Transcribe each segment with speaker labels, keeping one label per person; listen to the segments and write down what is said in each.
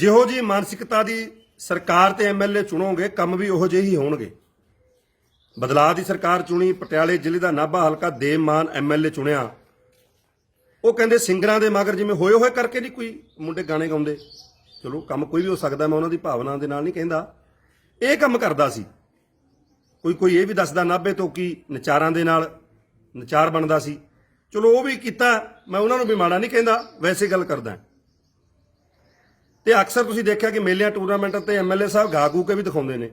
Speaker 1: ਜਿਹੋ ਜੀ ਮਾਨਸਿਕਤਾ ਦੀ ਸਰਕਾਰ ਤੇ ਐਮਐਲਏ ਚੁਣੋਗੇ, ਕੰਮ ਵੀ ਉਹੋ ਜਿਹੇ ਹੀ ਹੋਣਗੇ। ਬਦਲਾਅ ਦੀ ਸਰਕਾਰ ਚੁਣੀ, ਪਟਿਆਲੇ ਜ਼ਿਲ੍ਹੇ ਦਾ ਨਾਭਾ ਹਲਕਾ ਦੇਵ ਦੇਵਮਾਨ ਐਮਐਲਏ ਚੁਣਿਆ। ਉਹ ਕਹਿੰਦੇ ਸਿੰਗਰਾਂ ਦੇ ਮਗਰ ਜਿਵੇਂ ਹੋਏ ਹੋਏ ਕਰਕੇ ਨਹੀਂ ਕੋਈ ਮੁੰਡੇ ਗਾਣੇ ਗਾਉਂਦੇ। ਚਲੋ, ਕੰਮ ਕੋਈ ਵੀ ਹੋ ਸਕਦਾ, ਮੈਂ ਉਹਨਾਂ ਦੀ ਭਾਵਨਾ ਦੇ ਨਾਲ ਨਹੀਂ ਕਹਿੰਦਾ। ਇਹ ਕੰਮ ਕਰਦਾ ਸੀ। ਕੋਈ ਕੋਈ ਇਹ ਵੀ ਦੱਸਦਾ, ਨਾਭੇ ਤੋਂ ਕੀ ਨਚਾਰਾਂ ਦੇ ਨਾਲ ਨਚਾਰ ਬਣਦਾ ਸੀ। ਚਲੋ, ਉਹ ਵੀ ਕੀਤਾ, ਮੈਂ ਉਹਨਾਂ ਨੂੰ ਵੀ ਮਾੜਾ ਨਹੀਂ ਕਹਿੰਦਾ, ਵੈਸੇ ਗੱਲ ਕਰਦਾ। ਤੇ ਅਕਸਰ ਤੁਸੀਂ ਦੇਖਿਆ ਕਿ ਮੇਲਿਆਂ, ਟੂਰਨਾਮੈਂਟਾਂ ਤੇ ਐਮਐਲਏ ਸਾਹਿਬ ਗਾ ਗੂ ਕੇ ਵੀ ਦਿਖਾਉਂਦੇ ਨੇ।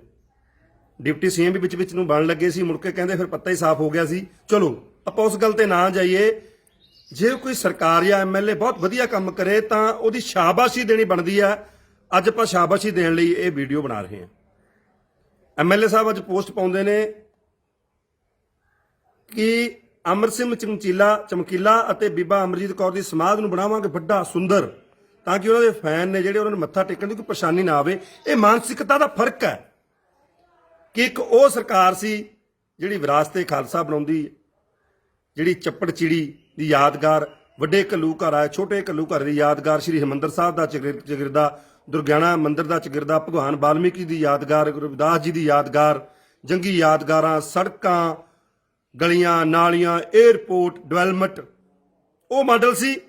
Speaker 1: ਡਿਪਟੀ ਸੀਐਮ ਵੀ ਵਿੱਚ ਵਿੱਚ ਨੂੰ ਬਣ ਲੱਗੇ ਸੀ, ਮੁੜ ਕੇ ਕਹਿੰਦੇ ਫਿਰ ਪੱਤਾ ਹੀ ਸਾਫ਼ ਹੋ ਗਿਆ ਸੀ। ਚਲੋ, ਆਪਾਂ ਉਸ ਗੱਲ ਤੇ ਨਾ ਜਾਈਏ। ਜੇ ਕੋਈ ਸਰਕਾਰ ਜਾਂ ਐਮਐਲਏ ਬਹੁਤ ਵਧੀਆ ਕੰਮ ਕਰੇ, ਤਾਂ ਉਹਦੀ ਸ਼ਾਬਾਸ਼ੀ ਦੇਣੀ ਬਣਦੀ ਆ। ਅੱਜ ਆਪਾਂ ਸ਼ਾਬਾਸ਼ੀ ਦੇਣ ਲਈ ਇਹ ਵੀਡੀਓ ਬਣਾ ਰਹੇ ਹਾਂ। ਐਮਐਲਏ ਸਾਹਿਬ ਅੱਜ ਪੋਸਟ ਪਾਉਂਦੇ ਨੇ ਕਿ ਅਮਰ ਸਿੰਘ ਚਮਕੀਲਾ ਚਮਕੀਲਾ ਅਤੇ ਬੀਬਾ ਅਮਰਜੀਤ ਕੌਰ ਦੀ ਸਮਾਧ ਨੂੰ ਬਣਾਵਾਂਗੇ ਵੱਡਾ ਸੁੰਦਰ। ਤਾਂ ਕਿ ਉਹਨਾਂ ਦੇ ਫੈਨ ਨੇ ਜਿਹੜੇ ਉਹਨਾਂ ਨੂੰ ਮੱਥਾ ਟੇਕਣ ਦੀ ਕੋਈ ਪਰੇਸ਼ਾਨੀ ਨਾ ਆਵੇ, ਇਹ ਮਾਨਸਿਕਤਾ ਦਾ ਫ਼ਰਕ ਹੈ ਕਿ ਇੱਕ ਉਹ ਸਰਕਾਰ ਸੀ ਜਿਹੜੀ ਵਿਰਾਸਤੇ ਖਾਲਸਾ ਬਣਾਉਂਦੀ, ਜਿਹੜੀ ਚੱਪੜ ਚਿੜੀ ਦੀ ਯਾਦਗਾਰ, ਵੱਡੇ ਘੱਲੂ ਘਰ ਆ ਛੋਟੇ ਘੱਲੂ ਘਰ ਦੀ ਯਾਦਗਾਰ, ਸ੍ਰੀ ਹਰਿਮੰਦਰ ਸਾਹਿਬ ਦਾ ਚਗਿਰ- ਚਗਿਰਦਾ, ਦੁਰਗਿਆਣਾ ਮੰਦਿਰ ਦਾ ਚਗਿਰਦਾ, ਭਗਵਾਨ ਵਾਲਮੀਕੀ ਦੀ ਯਾਦਗਾਰ, ਗੁਰੂ ਰਵਿਦਾਸ ਜੀ ਦੀ ਯਾਦਗਾਰ, ਜੰਗੀ ਯਾਦਗਾਰਾਂ, ਸੜਕਾਂ, ਗਲੀਆਂ, ਨਾਲੀਆਂ 에ਅਰਪੋਰਟ ਡਿਵੈਲਪਮੈਂਟ ਉਹ ਮਾਡਲ ਸੀ।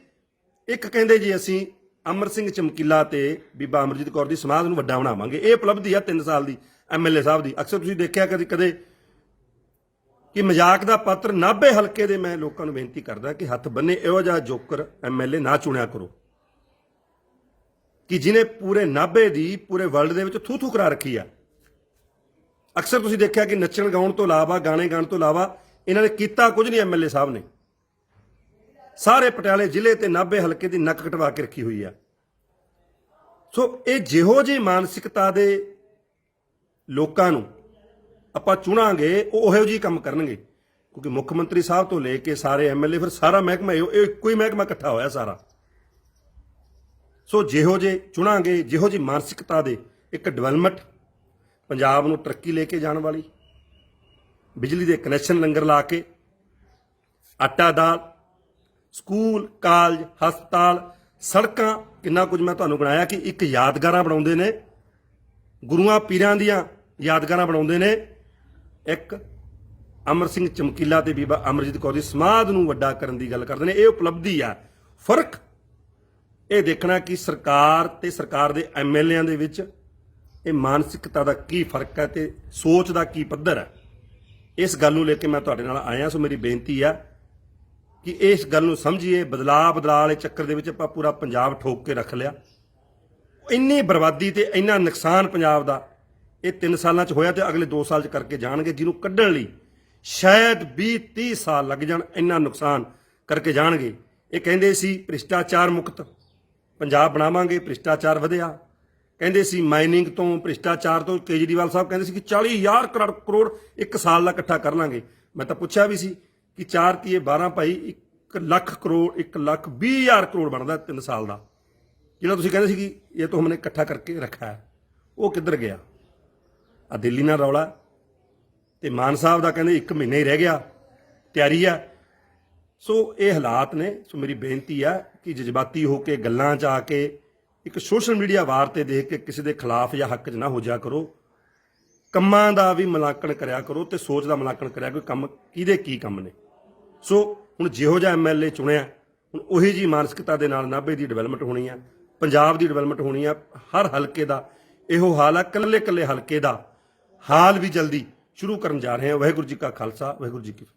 Speaker 1: ਇੱਕ ਕਹਿੰਦੇ ਜੀ ਅਸੀਂ ਅਮਰ ਸਿੰਘ ਚਮਕੀਲਾ ਤੇ ਬੀਬਾ ਅਮਰਜੀਤ ਕੌਰ ਦੀ ਸਮਾਧ ਨੂੰ ਵੱਡਾ ਬਣਾਵਾਂਗੇ। ਇਹ ਉਪਲਬਧੀ ਆ 3 ਸਾਲ ਦੀ ਐਮਐਲਏ ਸਾਹਿਬ ਦੀ। ਅਕਸਰ ਤੁਸੀਂ ਦੇਖਿਆ ਕਦੇ ਕਦੇ ਕਿ ਮਜ਼ਾਕ ਦਾ ਪਾਤਰ ਨਾਭੇ ਹਲਕੇ ਦੇ ਮੈਂ ਲੋਕਾਂ ਨੂੰ ਬੇਨਤੀ ਕਰਦਾ ਕਿ ਹੱਥ ਬੰਨੇ ਇਹੋ ਜਿਹਾ ਜੋਕਰ ਐਮਐਲਏ ਨਾ ਚੁਣਿਆ ਕਰੋ। ਕਿ ਜਿਨੇ ਪੂਰੇ ਨਾਭੇ ਦੀ, ਪੂਰੇ ਵਰਲਡ ਦੇ ਵਿੱਚ ਥੂ ਥੂ ਕਰਾ ਰੱਖੀ ਆ। ਅਕਸਰ ਤੁਸੀਂ ਦੇਖਿਆ ਕਿ ਨੱਚਣ ਗਾਉਣ ਤੋਂ ਇਲਾਵਾ, ਗਾਣੇ ਗਾਣ ਤੋਂ ਇਲਾਵਾ ਇਹਨਾਂ ਨੇ ਕੀਤਾ ਕੁਝ ਨਹੀਂ ਐਮਐਲਏ ਸਾਹਿਬ ਨੇ। ਸਾਰੇ ਪਟਿਆਲੇ ਜ਼ਿਲ੍ਹੇ ਤੇ ਨਾਭੇ ਹਲਕੇ ਦੀ ਨੱਕ ਕਟਵਾ ਕੇ ਰੱਖੀ ਹੋਈ ਆ। ਸੋ ਇਹ ਜਿਹੋ ਜਿਹੀ ਮਾਨਸਿਕਤਾ ਦੇ ਲੋਕਾਂ ਨੂੰ ਆਪਾਂ ਚੁਣਾਂਗੇ, ਉਹ ਉਹੋ ਜਿਹੀ ਕੰਮ ਕਰਨਗੇ। ਕਿਉਂਕਿ ਮੁੱਖ ਮੰਤਰੀ ਸਾਹਿਬ ਤੋਂ ਲੈ ਕੇ ਸਾਰੇ ਐਮਐਲਏ ਫਿਰ ਸਾਰਾ ਮਹਿਕਮਾ ਇਹ ਇੱਕੋ ਹੀ ਮਹਿਕਮਾ ਇਕੱਠਾ ਹੋਇਆ ਸਾਰਾ। ਸੋ ਜਿਹੋ ਜੇ ਚੁਣਾਂਗੇ, ਜਿਹੋ ਜੀ ਮਾਨਸਿਕਤਾ ਦੇ ਇੱਕ ਡਿਵੈਲਪਮੈਂਟ, ਪੰਜਾਬ ਨੂੰ ਤਰੱਕੀ ਲੈ ਕੇ ਜਾਣ ਵਾਲੀ, ਬਿਜਲੀ ਦੇ ਕਨੈਕਸ਼ਨ ਲੰਗਰ ਲਾ ਕੇ, ਆਟਾ ਦਾਲ ਸਕੂਲ, ਕਾਲਜ, ਹਸਪਤਾਲ, ਸੜਕਾਂ, ਕਿੰਨਾ ਕੁਝ ਮੈਂ ਤੁਹਾਨੂੰ ਬਣਾਇਆ ਕਿ ਇੱਕ ਯਾਦਗਾਰਾਂ ਬਣਾਉਂਦੇ ਨੇ। ਗੁਰੂਆਂ ਪੀਰਾਂ ਦੀਆਂ ਯਾਦਗਾਰਾਂ ਬਣਾਉਂਦੇ ਨੇ। ਇੱਕ ਅਮਰ ਸਿੰਘ ਚਮਕੀਲਾ ਤੇ ਬੀਬਾ ਅਮਰਜੀਤ ਕੌਰ ਦੀ ਸਮਾਧ ਨੂੰ ਵੱਡਾ ਕਰਨ ਦੀ ਗੱਲ ਕਰਦੇ ਨੇ। ਇਹ ਉਪਲਬਧੀ ਆ। ਫ਼ਰਕ? ਇਹ ਦੇਖਣਾ ਕਿ ਸਰਕਾਰ ਤੇ ਸਰਕਾਰ ਦੇ ਐਮਐਲਏਆਂ ਦੇ ਵਿੱਚ ਇਹ ਮਾਨਸਿਕਤਾ ਦਾ ਕੀ ਫ਼ਰਕ ਹੈ ਤੇ ਸੋਚ ਦਾ ਕੀ ਪੱਧਰ ਹੈ। ਇਸ ਗੱਲ ਨੂੰ ਲੈ ਕੇ ਮੈਂ ਤੁਹਾਡੇ ਨਾਲ ਆਇਆ, ਸੋ ਮੇਰੀ ਬੇਨਤੀ ਆ ਕਿ ਇਸ ਗੱਲ ਨੂੰ ਸਮਝੀਏ, ਬਦਲਾਅ ਬਦਲਾਅ ਵਾਲੇ ਚੱਕਰ ਦੇ ਵਿੱਚ ਆਪਾਂ ਪੂਰਾ ਪੰਜਾਬ ਠੋਕ ਕੇ ਰੱਖ ਲਿਆ। ਇੰਨੀ ਬਰਬਾਦੀ ਤੇ ਇੰਨਾ ਨੁਕਸਾਨ ਪੰਜਾਬ ਦਾ, ਇਹ 3 ਸਾਲਾਂ 'ਚ ਹੋਇਆ ਤੇ ਅਗਲੇ 2 ਸਾਲ 'ਚ ਕਰਕੇ ਜਾਣਗੇ, ਜਿਹਨੂੰ ਕੱਢਣ ਲਈ ਸ਼ਾਇਦ 20 30 ਸਾਲ ਲੱਗ ਜਾਣ, ਇੰਨਾ ਨੁਕਸਾਨ ਕਰਕੇ ਜਾਣਗੇ। ਇਹ ਕਹਿੰਦੇ ਸੀ, ਭ੍ਰਿਸ਼ਟਾਚਾਰ ਮੁਕਤ, ਪੰਜਾਬ ਬਣਾਵਾਂਗੇ, ਭ੍ਰਿਸ਼ਟਾਚਾਰ ਵਧਿਆ। ਕਹਿੰਦੇ ਸੀ, ਮਾਈਨਿੰਗ ਤੋਂ, ਭ੍ਰਿਸ਼ਟਾਚਾਰ ਤੋਂ ਕੇਜਰੀਵਾਲ ਸਾਹਿਬ ਕਹਿੰਦੇ ਸੀ ਕਿ 40000 ਕਰੋੜ ਕਰੋੜ ਇੱਕ ਸਾਲ ਦਾ ਇਕੱਠਾ ਕਰ ਲਾਂਗੇ। ਮੈਂ ਤਾਂ ਪੁੱਛਿਆ ਵੀ ਸੀ ਕਿ 4 ਤੀਏ 12 ਭਾਈ 1 ਲੱਖ ਕਰੋੜ 1 ਲੱਖ 20 ਹਜ਼ਾਰ ਕਰੋੜ ਬਣਦਾ 3 ਸਾਲ ਦਾ। ਜਿਹੜਾ ਤੁਸੀਂ ਕਹਿੰਦੇ ਸੀ ਕਿ ਇਹ ਤੋਂ ਹਮਨੇ ਇਕੱਠਾ ਕਰਕੇ ਰੱਖਾ ਹੈ, ਉਹ ਕਿੱਧਰ ਗਿਆ? ਆ ਦਿੱਲੀ ਨਾਲ ਰੌਲਾ ਤੇ ਮਾਨ ਸਾਹਿਬ ਦਾ ਕਹਿੰਦੇ 1 ਮਹੀਨਾ ਹੀ ਰਹਿ ਗਿਆ, ਤਿਆਰੀ ਆ। ਸੋ ਇਹ ਹਾਲਾਤ ਨੇ, ਸੋ ਮੇਰੀ ਬੇਨਤੀ ਆ ਕਿ ਜਜ਼ਬਾਤੀ ਹੋ ਕੇ, ਗੱਲਾਂ 'ਚ ਆ ਕੇ, ਇੱਕ ਸੋਸ਼ਲ ਮੀਡੀਆ ਵਾਰ ਤੇ ਦੇਖ ਕੇ ਕਿਸੇ ਦੇ ਖਿਲਾਫ ਜਾਂ ਹੱਕ 'ਚ ਨਾ ਹੋ ਜਾ ਕਰੋ। ਕੰਮਾਂ ਦਾ ਵੀ ਮੁਲਾਂਕਣ ਕਰਿਆ ਕਰੋ ਤੇ ਸੋਚ ਦਾ ਮੁਲਾਂਕਣ ਕਰਿਆ ਕੋਈ ਕੰਮ ਕਿਹਦੇ ਕੀ ਕੰਮ ਨੇ? ਸੋ ਹੁਣ ਜਿਹੋ ਜਿਹਾ ਐਮਐਲਏ ਚੁਣਿਆ, ਹੁਣ ਉਹੀ ਜੀ ਮਾਨਸਿਕਤਾ ਦੇ ਨਾਲ ਨਾਭੇ ਦੀ ਡਿਵੈਲਪਮੈਂਟ ਹੋਣੀ ਆ, ਪੰਜਾਬ ਦੀ ਡਿਵੈਲਪਮੈਂਟ ਹੋਣੀ ਆ, ਹਰ ਹਲਕੇ ਦਾ, ਇਹੋ ਹਾਲ ਆ ਕੱਲੇ ਕੱਲੇ ਹਲਕੇ ਦਾ ਹਾਲ ਵੀ ਜਲਦੀ ਸ਼ੁਰੂ ਕਰਨ ਜਾ ਰਹੇ ਹਾਂ ਵਾਹਿਗੁਰੂ ਜੀ ਕਾ ਖਾਲਸਾ, ਵਾਹਿਗੁਰੂ ਜੀ ਕੀ ਫਤਿਹ।